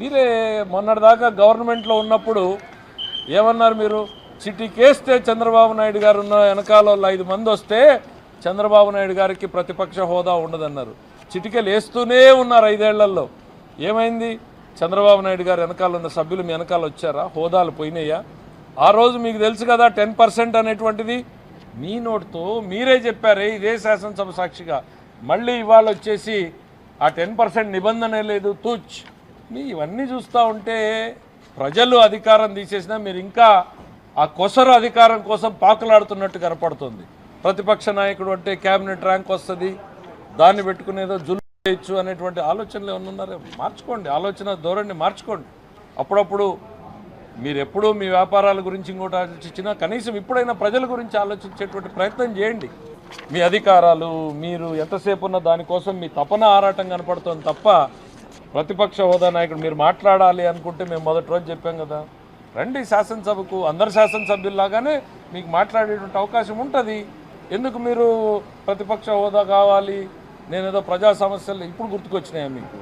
మీరే మొన్నటిదాకా గవర్నమెంట్లో ఉన్నప్పుడు ఏమన్నారు మీరు? చిటికేస్తే చంద్రబాబు నాయుడు గారు ఉన్న వెనకాల ఐదు మంది వస్తే చంద్రబాబు నాయుడు గారికి ప్రతిపక్ష హోదా ఉండదన్నారు. చిటికలు వేస్తూనే ఉన్నారు ఐదేళ్ళలో. ఏమైంది? చంద్రబాబు నాయుడు గారు వెనకాల ఉన్న సభ్యులు మీ వెనకాల వచ్చారా? హోదాలు పోయినాయా? ఆ రోజు మీకు తెలుసు కదా టెన్ పర్సెంట్ అనేటువంటిది. మీ నోటితో మీరే చెప్పారే ఇదే శాసనసభ సాక్షిగా. మళ్ళీ ఇవాళ వచ్చేసి ఆ టెన్ పర్సెంట్ నిబంధన లేదు తూచ్. మీ ఇవన్నీ చూస్తూ ఉంటే ప్రజలు అధికారం తీసేసినా మీరు ఇంకా ఆ కొసరు అధికారం కోసం పాకులాడుతున్నట్టు కనపడుతుంది. ప్రతిపక్ష నాయకుడు అంటే క్యాబినెట్ ర్యాంక్ వస్తుంది దాన్ని పెట్టుకునేదో జులు చేయొచ్చు అనేటువంటి ఆలోచనలు ఏమన్నా ఉన్నారే మార్చుకోండి ఆలోచన ధోరణి మార్చుకోండి. అప్పుడప్పుడు మీరు ఎప్పుడూ మీ వ్యాపారాల గురించి ఇంకోటి ఆలోచించినా కనీసం ఇప్పుడైనా ప్రజల గురించి ఆలోచించేటువంటి ప్రయత్నం చేయండి. మీ అధికారాలు మీరు ఎంతసేపు ఉన్న దానికోసం మీ తపన ఆరాటం కనపడుతుంది తప్ప ప్రతిపక్ష హోదా నాయకుడు మీరు మాట్లాడాలి అనుకుంటే మేము మొదటి రోజు చెప్పాం కదా. రండి శాసనసభకు అందరు శాసనసభ్యుల్లాగానే మీకు మాట్లాడేటువంటి అవకాశం ఉంటుంది. ఎందుకు మీరు ప్రతిపక్ష హోదా కావాలి? నేనేదో ప్రజా సమస్యలు ఇప్పుడు గుర్తుకొచ్చినాయా మీకు?